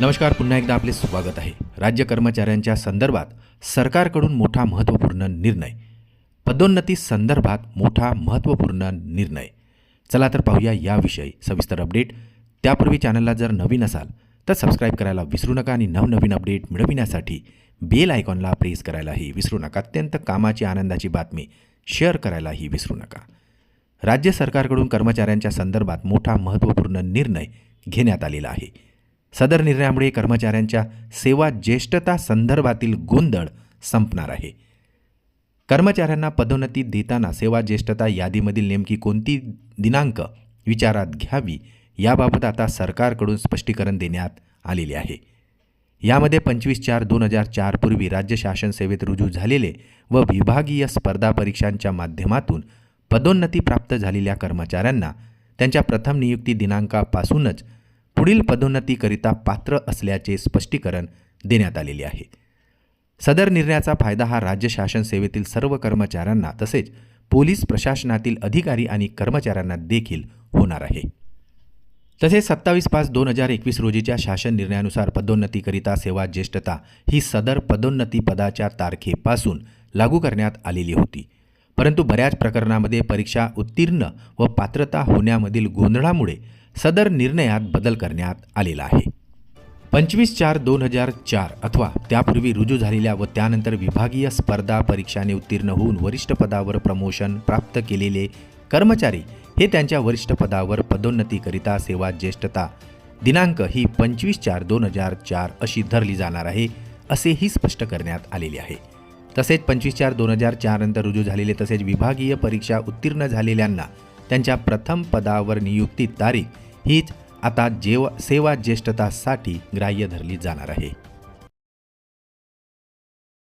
नमस्कार पुन्हा एकदा आपले स्वागत आहे. राज्य कर्मचाऱ्यांच्या संदर्भात सरकारकडून मोठा महत्त्वपूर्ण निर्णय. पदोन्नती संदर्भात मोठा महत्त्वपूर्ण निर्णय. चला तर पाहूया याविषयी सविस्तर अपडेट. त्यापूर्वी चॅनलला जर नवीन असाल तर सबस्क्राईब करायला विसरू नका आणि नवनवीन अपडेट मिळविण्यासाठी बेल आयकॉनला प्रेस करायलाही विसरू नका. अत्यंत कामाची आनंदाची बातमी शेअर करायलाही विसरू नका. राज्य सरकारकडून कर्मचाऱ्यांच्या संदर्भात मोठा महत्त्वपूर्ण निर्णय घेण्यात आलेला आहे. सदर निर्णयामुळे कर्मचाऱ्यांच्या सेवा ज्येष्ठता संदर्भातील गोंधळ संपणार आहे. कर्मचाऱ्यांना पदोन्नती देताना सेवा ज्येष्ठता यादीमधील नेमकी कोणती दिनांक विचारात घ्यावी याबाबत आता सरकारकडून स्पष्टीकरण देण्यात आलेले आहे. यामध्ये पंचवीस चार दोन हजार चार पूर्वी राज्य शासन सेवेत रुजू झालेले व विभागीय स्पर्धा परीक्षांच्या माध्यमातून पदोन्नती प्राप्त झालेल्या कर्मचाऱ्यांना त्यांच्या प्रथम नियुक्ती दिनांकापासूनच पुढील पदोन्नतीकरिता पात्र असल्याचे स्पष्टीकरण देण्यात आलेले आहे. सदर निर्णयाचा फायदा हा राज्य शासन सेवेतील सर्व कर्मचाऱ्यांना तसेच पोलीस प्रशासनातील अधिकारी आणि कर्मचाऱ्यांना देखील होणार आहे. तसेच सत्तावीस पाच दोन हजार एकवीस रोजीच्या शासन निर्णयानुसार पदोन्नतीकरिता सेवा ज्येष्ठता ही सदर पदोन्नती पदाच्या तारखेपासून लागू करण्यात आलेली होती. परंतु बऱ्याच प्रकरणामध्ये परीक्षा उत्तीर्ण व पात्रता होण्यामधील गोंधळामुळे सदर निर्णयात बदल करण्यात आलेला आहे. पंचवीस चार दोन हजार चार अथवा त्यापूर्वी रुजू झालेल्या व त्यानंतर विभागीय स्पर्धा परीक्षाने उत्तीर्ण होऊन वरिष्ठ पदावर प्रमोशन प्राप्त केलेले कर्मचारी हे त्यांच्या वरिष्ठ पदावर पदोन्नतीकरिता सेवा ज्येष्ठता दिनांक ही पंचवीस चार दोन हजार चार अशी धरली जाणार आहे असेही स्पष्ट करण्यात आलेले आहे. तसेच पंचवीस चार दोन हजार चार नंतर रुजू झालेले तसेच विभागीय परीक्षा उत्तीर्ण झालेल्यांना त्यांच्या प्रथम पदावर नियुक्ती तारीख हीच आता जेव सेवा ज्येष्ठतासाठी ग्राह्य धरली जाणार आहे.